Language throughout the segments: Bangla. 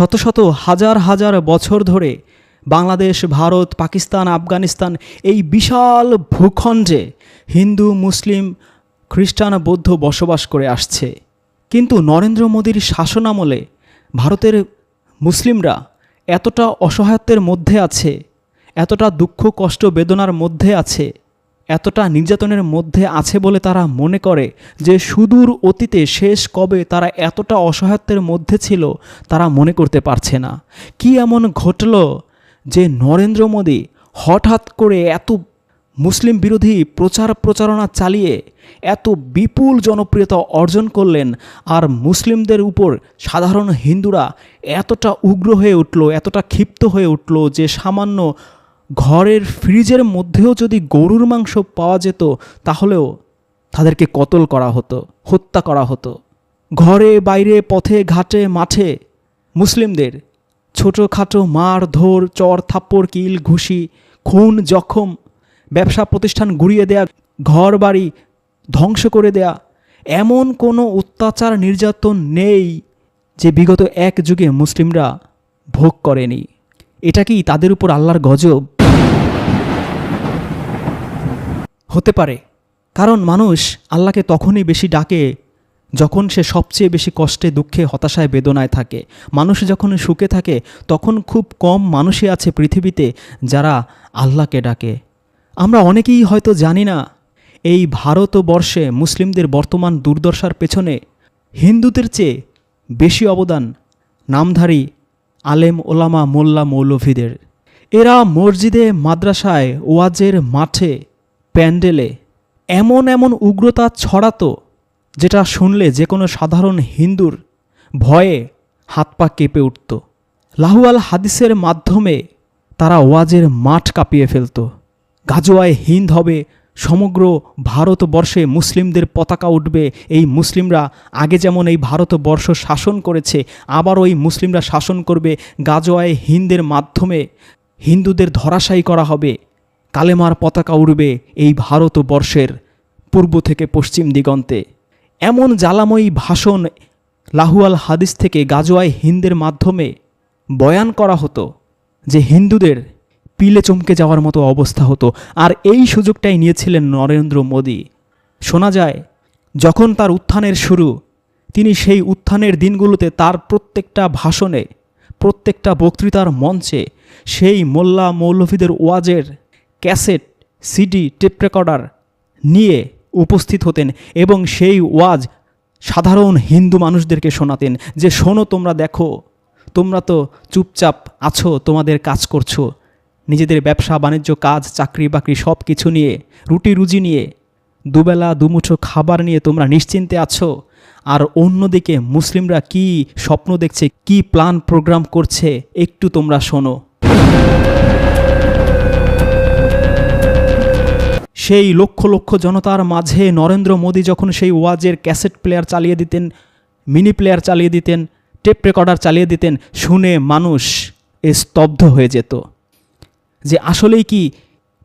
শত শত হাজার হাজার বছর ধরে বাংলাদেশ, ভারত, পাকিস্তান, আফগানিস্তান এই বিশাল ভূখণ্ডে হিন্দু, মুসলিম, খ্রিস্টান, বৌদ্ধ বসবাস করে আসছে। কিন্তু নরেন্দ্র মোদীর শাসনামলে ভারতের মুসলিমরা এতটা অসহায়ত্বের মধ্যে আছে, এতটা দুঃখ, কষ্ট, বেদনার মধ্যে আছে এতটা নির্যাতনের মধ্যে আছে বলে তারা মনে করে যে সুদূর অতীতে শেষ কবে তারা এতটা অসহায়ত্বের মধ্যে ছিল, তারা মনে করতে পারছে না। কি এমন ঘটল যে নরেন্দ্র মোদী হঠাৎ করে এত মুসলিম বিরোধী প্রচার প্রচারণা চালিয়ে এত বিপুল জনপ্রিয়তা অর্জন করলেন আর মুসলিমদের উপর সাধারণ হিন্দুরা এতটা উগ্র হয়ে উঠল, এতটা ক্ষিপ্ত হয়ে উঠল যে সামান্য ঘরের ফ্রিজের মধ্যেও যদি গরুর মাংস পাওয়া যেত, তাহলেও তাদেরকে কতল করা হতো, হত্যা করা হতো। ঘরে, বাইরে, পথে, ঘাটে, মাঠে মুসলিমদের ছোটোখাটো মার ধর, চর থাপ্পড়, কিল, ঘুষি, খুন, জখম, ব্যবসা প্রতিষ্ঠান গুড়িয়ে দেয়া, ঘর বাড়ি ধ্বংস করে দেয়া, এমন কোনো অত্যাচার নির্যাতন নেই যে বিগত এক যুগে মুসলিমরা ভোগ করেনি। এটা কি তাদের উপর আল্লাহর গজব? হতে পারে। কারণ মানুষ আল্লাহকে তখনই বেশি ডাকে যখন সে সবচেয়ে বেশি কষ্টে, দুঃখে, হতাশায়, বেদনায় থাকে। মানুষ যখন সুখে থাকে, তখন খুব কম মানুষই আছে পৃথিবীতে যারা আল্লাহকে ডাকে। আমরা অনেকেই হয়তো জানি না, এই ভারতবর্ষে মুসলিমদের বর্তমান দুর্দশার পেছনে হিন্দুদের চেয়ে বেশি অবদান নামধারী আলেম, ওলামা, মোল্লা, মৌলভীদের। এরা মসজিদে, মাদ্রাসায়, ওয়াজের মাঠে প্যান্ডেলে এমন এমন উগ্রতা ছড়াতো যেটা শুনলে যে কোনো সাধারণ হিন্দুর ভয়ে হাত পা কেঁপে উঠত। লাহুয়াল হাদিসের মাধ্যমে তারা ওয়াজের মাঠ কাঁপিয়ে ফেলত। গাজোয়ায় হিন্দ হবে, সমগ্র ভারতবর্ষে মুসলিমদের পতাকা উঠবে, এই মুসলিমরা আগে যেমন এই ভারতবর্ষ শাসন করেছে আবারও ওই মুসলিমরা শাসন করবে। গাজোয়ায় হিন্দের মাধ্যমে হিন্দুদের ধরাশায়ী করা হবে। কালেমার পতাকা উড়বে এই ভারতবর্ষের পূর্ব থেকে পশ্চিম দিগন্তে। এমন জ্বালাময়ী ভাষণ লাহুয়াল হাদিস থেকে গাজোয়ায় হিন্দের মাধ্যমে বয়ান করা হতো, যে হিন্দুদের পিলে চমকে যাওয়ার মতো অবস্থা হতো। আর এই সুযোগটাই নিয়েছিলেন নরেন্দ্র মোদী। শোনা যায়, যখন তার উত্থানের শুরু, তিনি সেই উত্থানের দিনগুলোতে তার প্রত্যেকটা ভাষণে, প্রত্যেকটা বক্তৃতার মঞ্চে সেই মোল্লা মৌলভীদের ওয়াজের ক্যাসেট, সিডি, টেপ রেকর্ডার নিয়ে উপস্থিত হতেন এবং সেই ওয়াজ সাধারণ হিন্দু মানুষদেরকে শোনাতেন যে, শোনো তোমরা দেখো, তোমরা তো চুপচাপ আছো, তোমাদের কাজ করছ, নিজেদের ব্যবসা, বাণিজ্য, কাজ, চাকরি বাকরি সব কিছু নিয়ে, রুটি রুজি নিয়ে, দুবেলা দুমুঠো খাবার নিয়ে তোমরা নিশ্চিন্তে আছো, আর অন্যদিকে মুসলিমরা কি স্বপ্ন দেখছে, কি প্ল্যান, প্রোগ্রাম করছে, একটু তোমরা শোনো। সেই লক্ষ লক্ষ জনতার মাঝে নরেন্দ্র মোদী যখন সেই ওয়াজের ক্যাসেট প্লেয়ার চালিয়ে দিতেন, মিনি প্লেয়ার চালিয়ে দিতেন, টেপ রেকর্ডার চালিয়ে দিতেন, শুনে মানুষ স্তব্ধ হয়ে যেত। যে আসলেই কি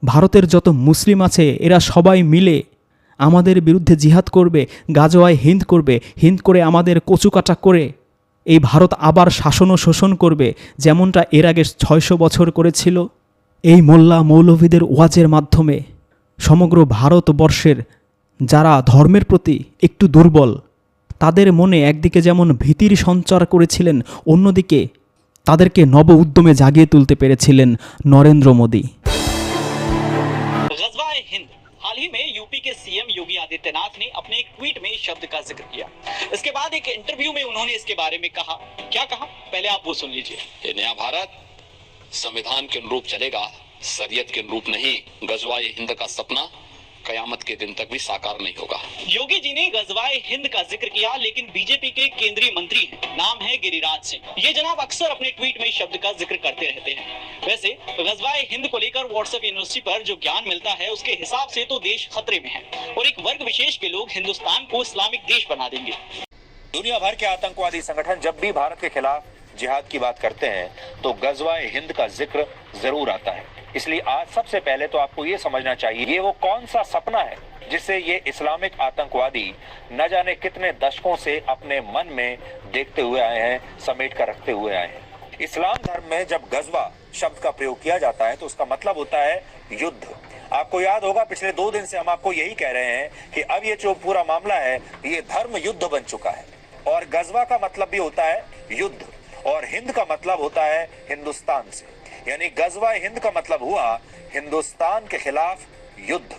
ভারতের যত মুসলিম আছে, এরা সবাই মিলে আমাদের বিরুদ্ধে জিহাদ করবে, গাজোয়ায় হিন্দ করবে, হিন্দ করে আমাদের কচুকাটা করে, এই ভারত আবার শাসন ও শোষণ করবে, যেমনটা এর আগে ছয়শো বছর করেছিল, এই মোল্লা মৌলভীদের ওয়াজের মাধ্যমে। সমগ্র ভারতবর্ষের যারা ধর্মের প্রতি একটু দুর্বল তাদের মনে একদিকে যেমন ভীতির সঞ্চার করেছিলেন অন্যদিকে তাদেরকে নব উদ্যমে জাগিয়ে তুলতে পেরেছিলেন নরেন্দ্র মোদী गजवा हिंद हाल ही में यूपी के सीएम योगी आदित्यनाथ ने अपने एक ट्वीट में इस शब्द का जिक्र किया इसके बाद एक इंटरव्यू में उन्होंने इसके बारे में कहा क्या कहा पहले आप वो सुन लीजिए ये नया भारत संविधान के अनुरूप चलेगा सरियत के अनुरूप नहीं गजवा ये हिंद का सपना कयामत के दिन तक भी साकार नहीं होगा। योगी जी ने गजवाए हिंद का ज़िक्र किया लेकिन बीजेपी के केंद्रीय मंत्री हैं। नाम है गिरिराज सिंह। ये जनाब अक्सर अपने ट्वीट में शब्द का ज़िक्र करते रहते हैं। वैसे गजवाए हिंद को लेकर व्हाट्सएप यूनिवर्सिटी पर जो ज्ञान मिलता है उसके हिसाब से तो देश खतरे में है। और एक वर्ग विशेष के लोग हिंदुस्तान को इस्लामिक देश बना देंगे। दुनिया भर के आतंकवादी संगठन जब भी भारत के खिलाफ जिहाद की बात करते हैं तो गजवा हिंद का ज़िक्र ज़रूर आता है। इसलिए आज सबसे पहले तो आपको ये समझना चाहिए, ये वो कौन सा सपना है जिसे ये इस्लामिक आतंकवादी न जाने कितने दशकों से अपने मन में देखते हुए आए हैं, समेट कर रखते हुए आए हैं। इस्लाम धर्म में जब गजवा शब्द का प्रयोग किया जाता है तो उसका मतलब होता है युद्ध। आपको याद होगा, पिछले दो दिन से हम आपको यही कह रहे हैं कि अब ये जो पूरा मामला है, ये धर्म युद्ध बन चुका है। और गजवा का मतलब भी होता है युद्ध। और हिंद का मतलब होता है हिंदुस्तान से। यानी गजवा हिंद का मतलब हुआ हिंदुस्तान के खिलाफ युद्ध।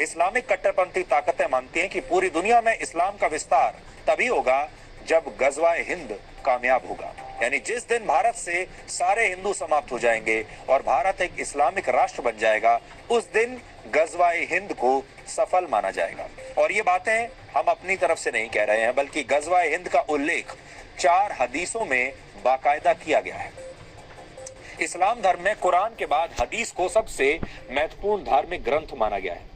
इस्लामिक कट्टरपंथी ताकतें मानती हैं कि पूरी दुनिया में इस्लाम का विस्तार तभी होगा जब गजवा हिंद कामयाब होगा। यानी जिस दिन भारत से सारे हिंदू समाप्त हो जाएँगे और भारत एक इस्लामिक राष्ट्र बन जाएगा, उस दिन गजवा हिंद को सफल माना जाएगा। और ये बातें हम अपनी तरफ़ से नहीं कह रहे हैं, बल्कि गजवा हिंद का उल्लेख चार हदीसों में बाकायदा किया गया है। इस्लाम धर्म में कुरान के बाद हदीस को सबसे महत्वपूर्ण धार्मिक ग्रंथ माना गया है।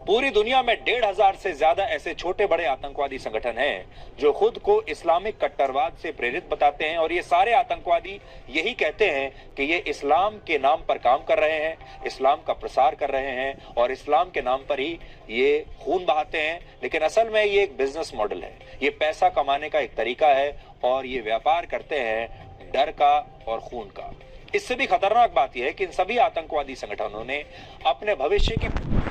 पूरी दुनिया में डेढ़ हज़ार से ज़्यादा ऐसे छोटे बड़े आतंकवादी संगठन हैं, जो खुद को इस्लामिक कट्टरवाद से प्रेरित बताते हैं और ये सारे आतंकवादी यही कहते हैं कि ये इस्लाम के नाम पर काम कर रहे हैं, इस्लाम का प्रसार कर रहे हैं और इस्लाम के नाम पर ही ये खून बहाते हैं। लेकिन असल में ये एक बिज़नेस मॉडल है। ये पैसा कमाने का एक तरीका है और ये व्यापार करते हैं डर का और खून का। इससे भी खतरनाक बात यह है कि इन सभी आतंकवादी संगठनों ने अपने भविष्य की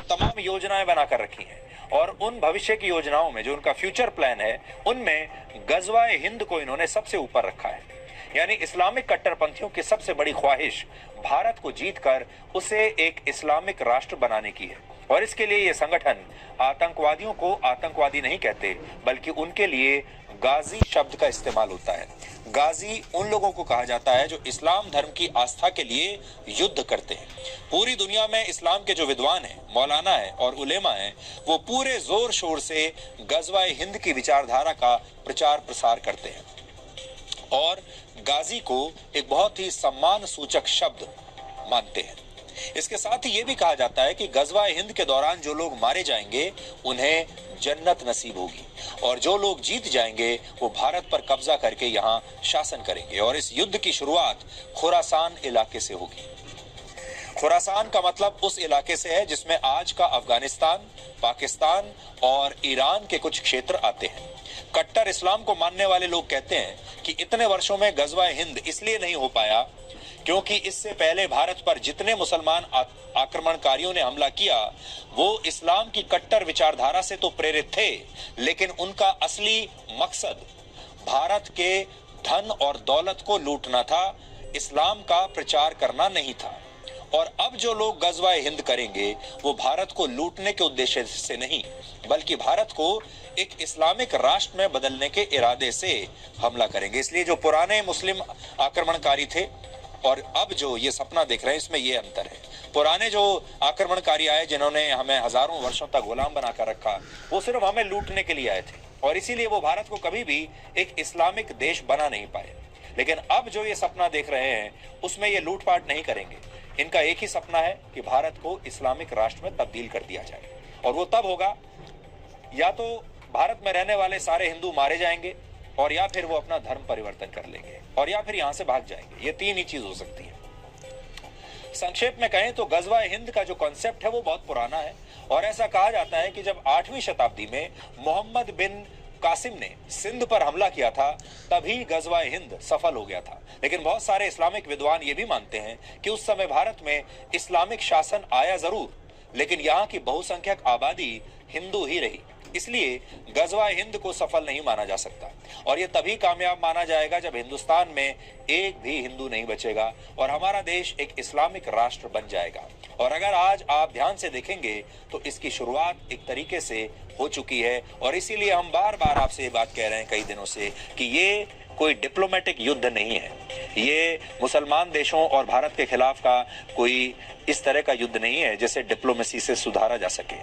तमाम योजनाएँ बनाकर रखी हैं और उन भविष्य की योजनाओं में जो उनका फ्यूचर प्लान है, उनमें गजवाए हिंद को इन्होंने सबसे ऊपर रखा है। यानी इस्लामिक कट्टरपंथियों की सबसे बड़ी ख्वाहिश भारत को जीतकर उसे एक इस्लामिक राष्ट्र बनाने की है। और इसके लिए ये संगठन आतंकवादियों को आतंकवादी नहीं कहते, बल्कि उनके लिए गाजी शब्द का इस्तेमाल होता है। गाजी उन लोगों को कहा जाता है जो इस्लाम धर्म की आस्था के लिए युद्ध करते हैं। पूरी दुनिया में इस्लाम के जो विद्वान हैं, मौलाना हैं और उलेमा हैं, वो पूरे ज़ोर शोर से गजवाए हिंद की विचारधारा का प्रचार प्रसार करते हैं। और गाजी को एक बहुत ही सम्मान सूचक शब्द मानते हैं। इसके साथ ही ये भी कहा जाता है कि गजवा हिंद के दौरान जो लोग मारे जाएँगे, उन्हें जन्नत नसीब होगी। और जो लोग जीत जाएँगे, वो भारत पर कब्जा करके यहाँ शासन करेंगे। और इस युद्ध की शुरुआत खुरासान इलाके से होगी। खुरासान का मतलब उस इलाके से है जिसमें आज का अफ़गानिस्तान, पाकिस्तान और ईरान के कुछ क्षेत्र आते हैं। कट्टर इस्लाम को मानने वाले लोग कहते हैं कि इतने वर्षों में गजवा हिंद इसलिए नहीं हो पाया क्योंकि इससे पहले भारत पर जितने मुसलमान आक्रमणकारियों ने हमला किया, वो इस्लाम की कट्टर विचारधारा से तो प्रेरित थे, लेकिन उनका असली मकसद भारत के धन और दौलत को लूटना था, इस्लाम का प्रचार करना नहीं था। और अब जो लोग गजवाए हिंद करेंगे, वो भारत को लूटने के उद्देश्य से नहीं, बल्कि भारत को एक इस्लामिक राष्ट्र में बदलने के इरादे से हमला करेंगे। इसलिए जो पुराने मुस्लिम आक्रमणकारी थे और अब जो ये सपना देख रहे हैं, इसमें ये अंतर है। पुराने जो आक्रमणकारी आए, जिन्होंने हमें हज़ारों वर्षों तक गुलाम बनाकर रखा, वो सिर्फ़ हमें लूटने के लिए आए थे। और इसीलिए वो भारत को कभी भी एक इस्लामिक देश बना नहीं पाए। लेकिन अब जो ये सपना देख रहे हैं, उसमें ये लूटपाट नहीं करेंगे। इनका एक ही सपना है कि भारत को इस्लामिक राष्ट्र में तब्दील कर दिया जाए। और वो तब होगा, या तो भारत में रहने वाले सारे हिंदू मारे जाएँगे, और या फिर वो अपना धर्म परिवर्तन कर लेंगे। और या फिर यहाँ से भाग जाएँगे। ये तीन ही चीज़ हो सकती है। संक्षेप में कहें तो गजवा हिंद का जो कॉन्सेप्ट है वो बहुत पुराना है और ऐसा कहा जाता है कि जब आठवीं शताब्दी में मोहम्मद बिन कासिम ने सिंध पर हमला किया था, तभी गजवा हिंद सफल हो गया था। लेकिन बहुत सारे इस्लामिक विद्वान ये भी मानते हैं कि उस समय भारत में इस्लामिक शासन आया ज़रूर, लेकिन यहाँ की बहुसंख्यक आबादी हिंदू ही रही। इसलिए गजवा हिंद को सफल नहीं माना जा सकता। और ये तभी कामयाब माना जाएगा जब हिंदुस्तान में एक भी हिंदू नहीं बचेगा और हमारा देश एक इस्लामिक राष्ट्र बन जाएगा। और अगर आज आप ध्यान से देखेंगे तो इसकी शुरुआत एक तरीके से हो चुकी है। और इसीलिए हम बार बार आपसे ये बात कह रहे हैं कई दिनों से कि ये कोई डिप्लोमेटिक युद्ध नहीं है ये मुसलमान देशों और भारत के खिलाफ का कोई इस तरह का युद्ध नहीं है जिसे डिप्लोमेसी से सुधारा जा सके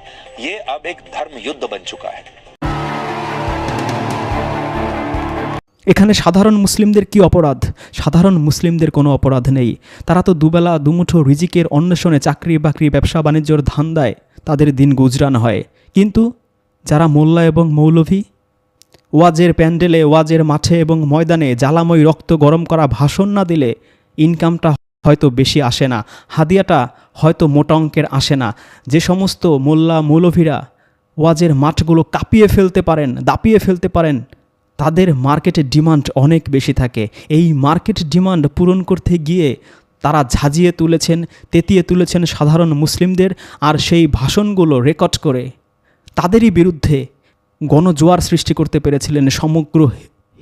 ये अब एक धर्म युद्ध बन चुका है এখানে সাধারণ মুসলিমদের কি অপরাধ সাধারণ মুসলিমদের কোনো অপরাধ নেই তারা তো দুবেলা দুমুঠো রিজিকের অন্বেষণে চাকরি বাকরি ব্যবসা বাণিজ্যর ধান্দায় তাদের দিন গুজরান হয় কিন্তু যারা মোল্লা এবং মৌলভী ওয়াজের প্যান্ডেলে, ওয়াজের মাঠে এবং ময়দানে জ্বালাময় রক্ত গরম করা ভাষণ না দিলে ইনকামটা হয়তো বেশি আসে না, হাদিয়াটা হয়তো মোটা অঙ্কের আসে না। যে সমস্ত মোল্লা, মৌলভীরা ওয়াজের মাঠগুলো কাঁপিয়ে ফেলতে পারেন, দাপিয়ে ফেলতে পারেন, তাদের মার্কেটের ডিমান্ড অনেক বেশি থাকে। এই মার্কেট ডিমান্ড পূরণ করতে গিয়ে তারা ঝাঁঝিয়ে তুলেছেন, তেতিয়ে তুলেছেন সাধারণ মুসলিমদের আর সেই ভাষণগুলো রেকর্ড করে। তাদেরই বিরুদ্ধে গণজোয়ার সৃষ্টি করতে পেরেছিলেন, সমগ্র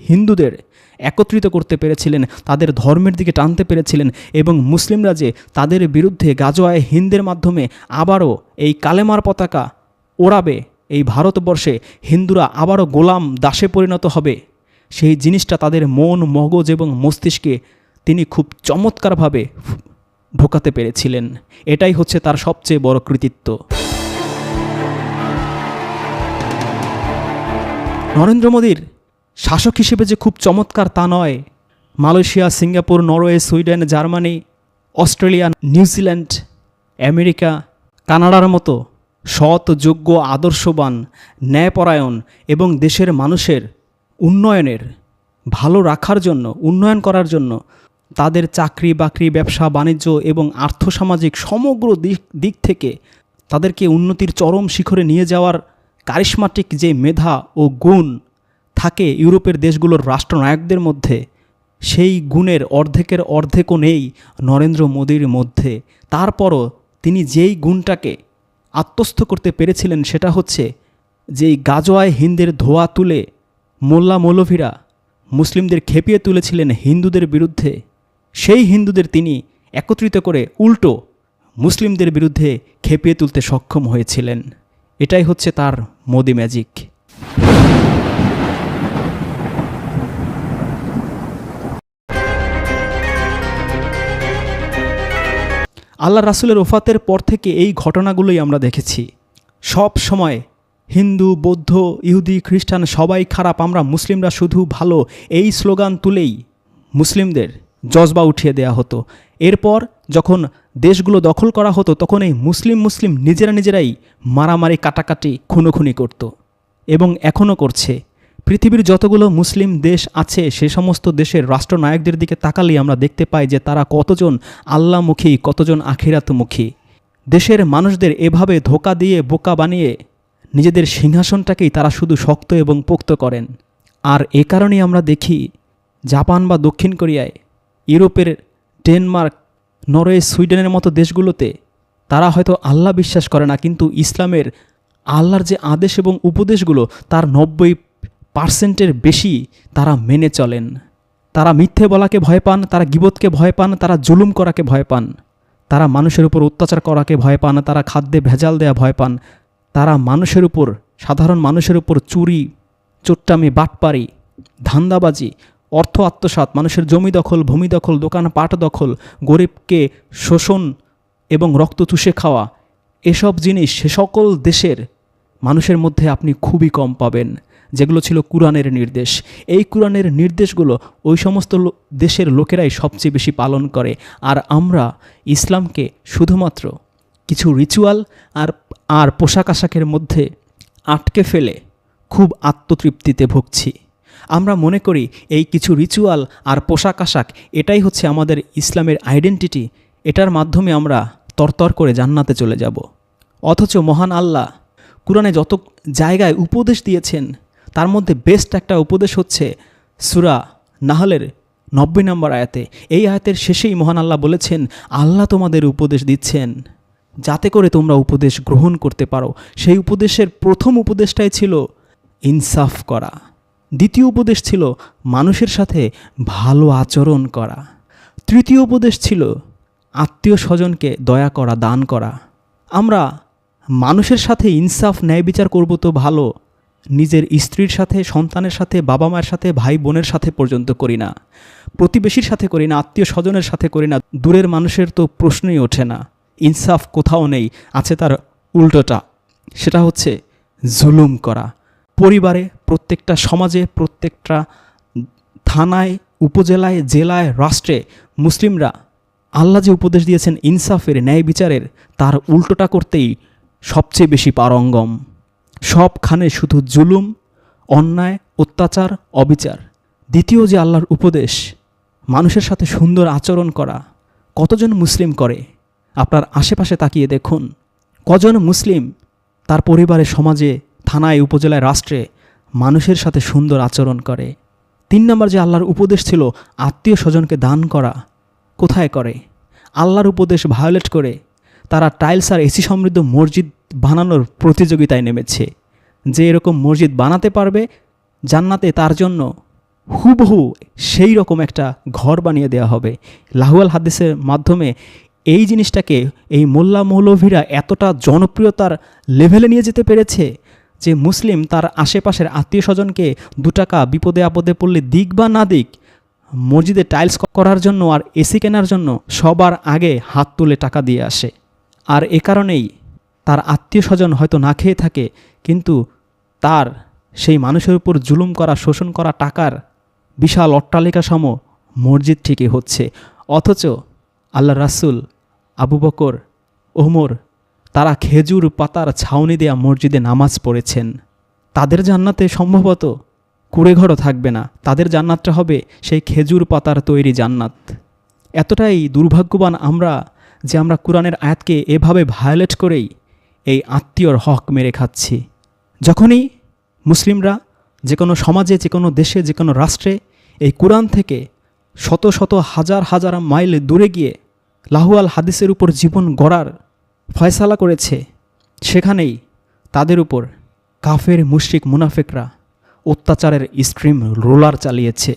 হিন্দুদের একত্রিত করতে পেরেছিলেন, তাদের ধর্মের দিকে টানতে পেরেছিলেন এবং মুসলিমরা যে তাদের বিরুদ্ধে গাজোয়ায় হিন্দের মাধ্যমে আবারও এই কালেমার পতাকা ওড়াবে এই ভারতবর্ষে, হিন্দুরা আবারও গোলাম দাসে পরিণত হবে। সেই জিনিসটা তাদের মন, মগজ এবং মস্তিষ্কে তিনি খুব চমৎকারভাবে ঢোকাতে পেরেছিলেন। এটাই হচ্ছে তার সবচেয়ে বড় কৃতিত্ব। নরেন্দ্র মোদীর শাসক হিসেবে যে খুব চমৎকার তা নয়। Malaysia, Singapore, Norway, Sweden, Germany, Australia New Zealand America, কানাডার মতো সৎ, যোগ্য, আদর্শবান, ন্যায়পরায়ণ এবং দেশের মানুষের উন্নয়নের, ভালো রাখার জন্য, উন্নয়ন করার জন্য তাদের চাকরি, বাকরি, ব্যবসা, বাণিজ্য এবং আর্থসামাজিক সমগ্র দিক দিক থেকে তাদেরকে উন্নতির চরম শিখরে নিয়ে যাওয়ার কারিশমাটিক যে মেধা ও গুণ থাকে ইউরোপের দেশগুলোর রাষ্ট্রনায়কদের মধ্যে, সেই গুণের অর্ধেকের অর্ধেকও নেই নরেন্দ্র মোদীর মধ্যে। তারপরও তিনি যেই গুণটাকে আত্মস্থ করতে পেরেছিলেন সেটা হচ্ছে যেই গাজোয়ায় হিন্দের ধোয়া তুলে মোল্লা মৌলভীরা মুসলিমদের খেপিয়ে তুলেছিলেন হিন্দুদের বিরুদ্ধে, সেই হিন্দুদের তিনি একত্রিত করে উল্টো মুসলিমদের বিরুদ্ধে খেপিয়ে তুলতে সক্ষম হয়েছিলেন। এটাই হচ্ছে তার মোদি ম্যাজিক আল্লাহ রাসুলের ওফাতের পর থেকে এই ঘটনাগুলোই আমরা দেখেছি। সব সময় হিন্দু, বৌদ্ধ, ইহুদি, খ্রিস্টান সবাই খারাপ, আমরা মুসলিমরা শুধু ভালো, এই স্লোগান তুলেই মুসলিমদের জজবা উঠিয়ে দেয়া হতো। এরপর যখন দেশগুলো দখল করা হতো তখন এই মুসলিম মুসলিম নিজেরা নিজেরাই মারামারি, কাটাকাটি, খুনোখুনি করত এবং এখনও করছে। পৃথিবীর যতগুলো মুসলিম দেশ আছে, সে সমস্ত দেশের রাষ্ট্রনায়কদের দিকে তাকালেই আমরা দেখতে পাই যে তারা কতজন আল্লামুখী, কতজন আখিরাতমুখী। দেশের মানুষদের এভাবে ধোকা দিয়ে, বোকা বানিয়ে নিজেদের সিংহাসনটাকেই তারা শুধু শক্ত এবং পোক্ত করেন। আর এ কারণেই আমরা দেখি, জাপান বা দক্ষিণ কোরিয়ায়, ইউরোপের ডেনমার্ক নরওয়ে সুইডেনের মতো দেশগুলোতে তারা হয়তো আল্লাহ বিশ্বাস করে না, কিন্তু ইসলামের আল্লাহর যে আদেশ এবং উপদেশগুলো তার নব্বই পার্সেন্টের বেশি তারা মেনে চলেন। তারা মিথ্যে বলাকে ভয় পান, তারা গিবতকে ভয় পান, তারা জুলুম করাকে ভয় পান। তারা মানুষের উপর অত্যাচার করাকে ভয় পান, তারা খাদ্যে ভেজাল দেয়া ভয় পান। তারা মানুষের উপর, সাধারণ মানুষের উপর চুরি, চোট্টামি, বাটপারি, ধান্দাবাজি অর্থ আত্মসাৎ, মানুষের জমি দখল, ভূমি দখল, দোকান, পাট দখল, গরিবকে শোষণ এবং রক্ত চুষে খাওয়া, এসব জিনিস সে সকল দেশের মানুষের মধ্যে আপনি খুবই কম পাবেন। যেগুলো ছিল কুরআনের নির্দেশ। এই কুরআনের নির্দেশগুলো ওই সমস্ত দেশের লোকেরাই সবচেয়ে বেশি পালন করে। আর আমরা ইসলামকে শুধুমাত্র কিছু রিচুয়াল আর আর পোশাক আশাকের মধ্যে আটকে ফেলে খুব আত্মতৃপ্তিতে ভুগছি। আমরা মনে করি এই কিছু রিচুয়াল আর পোশাক আশাক, এটাই হচ্ছে আমাদের ইসলামের আইডেন্টিটি এটার মাধ্যমে আমরা তরতর করে জান্নাতে চলে যাব। অথচ মহান আল্লাহ কোরআনে যত জায়গায় উপদেশ দিয়েছেন, তার মধ্যে বেস্ট একটা উপদেশ হচ্ছে সুরা নাহলের নব্বই নম্বর আয়াতে। এই আয়াতের শেষেই মহান আল্লাহ বলেছেন, আল্লাহ তোমাদের উপদেশ দিচ্ছেন। যাতে করে তোমরা উপদেশ গ্রহণ করতে পারো। সেই উপদেশের প্রথম উপদেশটাই ছিল, ইনসাফ করা। দ্বিতীয় উপদেশ ছিল মানুষের সাথে ভালো আচরণ করা। তৃতীয় উপদেশ ছিল আত্মীয় স্বজনকে দয়া করা, দান করা। আমরা মানুষের সাথে ইনসাফ ন্যায় বিচার করব তো ভালো, নিজের স্ত্রীর সাথে, সন্তানের সাথে, বাবা মায়ের সাথে, ভাই বোনের সাথে পর্যন্ত করি না। প্রতিবেশীর সাথে করি না, আত্মীয় স্বজনের সাথে করি না, দূরের মানুষের তো প্রশ্নই ওঠে না। ইনসাফ কোথাও নেই, আছে তার উল্টোটা, সেটা হচ্ছে জুলুম করা। পরিবারে, প্রত্যেকটা সমাজে, প্রত্যেকটা থানায়, উপজেলায়, জেলায়, রাষ্ট্রে মুসলিমরা আল্লাহ যে উপদেশ দিয়েছেন ইনসাফের, ন্যায় বিচারের, তার উল্টোটা করতেই সবচেয়ে বেশি পারঙ্গম। সবখানে শুধু জুলুম, অন্যায়, অত্যাচার, অবিচার। দ্বিতীয় যে আল্লাহর উপদেশ, মানুষের সাথে সুন্দর আচরণ করা, কতজন মুসলিম করে? আপনার আশেপাশে তাকিয়ে দেখুন, কজন মুসলিম তার পরিবারে, সমাজে থানায় উপজেলায় রাষ্ট্রে মানুষের সাথে সুন্দর আচরণ করে। তিন নম্বর যে আল্লাহর উপদেশ ছিল, আত্মীয় স্বজনকে দান করা, কোথায় করে? আল্লাহর উপদেশ ভায়োলেট করে তারা টাইলস আর এসি সমৃদ্ধ মসজিদ বানানোর প্রতিযোগিতায় নেমেছে। যে এরকম মসজিদ বানাতে পারবে জান্নাতে, তার জন্য হুবহু সেই রকম একটা ঘর বানিয়ে দেওয়া হবে। লাহুয়াল হাদিসের মাধ্যমে এই জিনিসটাকে এই মোল্লা মৌলভীরা এতটা জনপ্রিয়তার লেভেলে নিয়ে যেতে পেরেছে যে মুসলিম তার আশেপাশের আত্মীয় স্বজনকে দু টাকা বিপদে আপদে পড়লে দিক বা না দিক, মসজিদে টাইলস করার জন্য আর এসি কেনার জন্য সবার আগে হাত তুলে টাকা দিয়ে আসে। আর এ কারণেই তার আত্মীয় স্বজন হয়তো না খেয়ে থাকে, কিন্তু তার সেই মানুষের উপর জুলুম করা, শোষণ করা টাকার বিশাল অট্টালিকা সম মসজিদ ঠিকই হচ্ছে। অথচ আল্লাহ রাসুল আবু বকর, ওমর তারা খেজুর, পাতার ছাউনি দেয়া মসজিদে নামাজ পড়েছেন। তাদের জান্নাতে সম্ভবত কুড়েঘরও থাকবে না। তাদের জান্নাতটা হবে সেই খেজুর, পাতার তৈরি জান্নাত। এতটাই দুর্ভাগ্যবান আমরা যে আমরা কোরআনের আয়াতকে এভাবে ভায়োলেট করেই এই আত্মীয়র হক মেরে খাচ্ছি। যখনই মুসলিমরা যে কোনো সমাজে, যে কোনো দেশে, যে কোনো রাষ্ট্রে এই কোরআন থেকে শত শত, হাজার হাজার মাইল দূরে গিয়ে লাহুয়াল হাদিসের উপর জীবন গড়ার ফয়সালা করেছে, সেখানেই তাদের উপর কাফের, মুশরিক, মুনাফেকরা অত্যাচারের স্ট্রিম রোলার চালিয়েছে।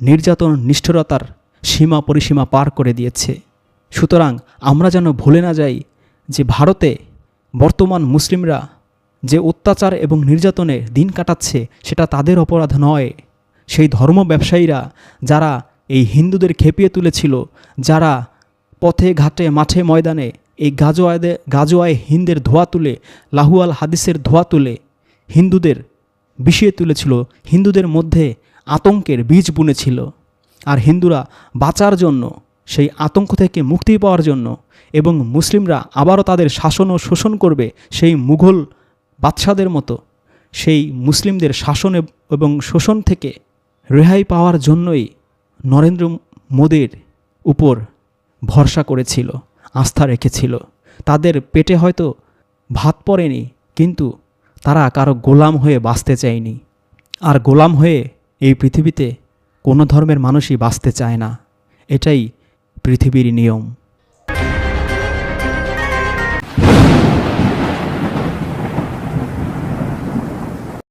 নির্যাতন, নিষ্ঠুরতার সীমা পরিসীমা পার করে দিয়েছে। সুতরাং আমরা যেন ভুলে না যাই যে ভারতে বর্তমান মুসলিমরা যে অত্যাচার এবং নির্যাতনে দিন কাটাচ্ছে, সেটা তাদের অপরাধ নয়। সেই ধর্ম ব্যবসায়ীরা, যারা এই হিন্দুদের খেপিয়ে তুলেছিল, যারা পথে, ঘাটে, মাঠে, ময়দানে এই গাজোয়াদে গাজোয়ায় হিন্দের ধোয়া তুলে, লাহুয়াল হাদিসের ধোয়া তুলে হিন্দুদের বিষিয়ে তুলেছিল, হিন্দুদের মধ্যে আতঙ্কের বীজ বুনেছিল। আর হিন্দুরা বাঁচার জন্য, সেই আতঙ্ক থেকে মুক্তি পাওয়ার জন্য এবং মুসলিমরা আবারও তাদের শাসন ও শোষণ করবে, সেই মুঘল বাদশাদের মতো সেই মুসলিমদের শাসন এবং শোষণ থেকে রেহাই পাওয়ার জন্যই নরেন্দ্র মোদীর উপর ভরসা করেছিল, আস্থা রেখেছিল। তাদের পেটে হয়তো ভাত পড়েনি, কিন্তু তারা কারও গোলাম হয়ে বাঁচতে চায়নি। আর গোলাম হয়ে এই পৃথিবীতে কোনো ধর্মের মানুষই বাঁচতে চায় না। এটাই পৃথিবীর নিয়ম।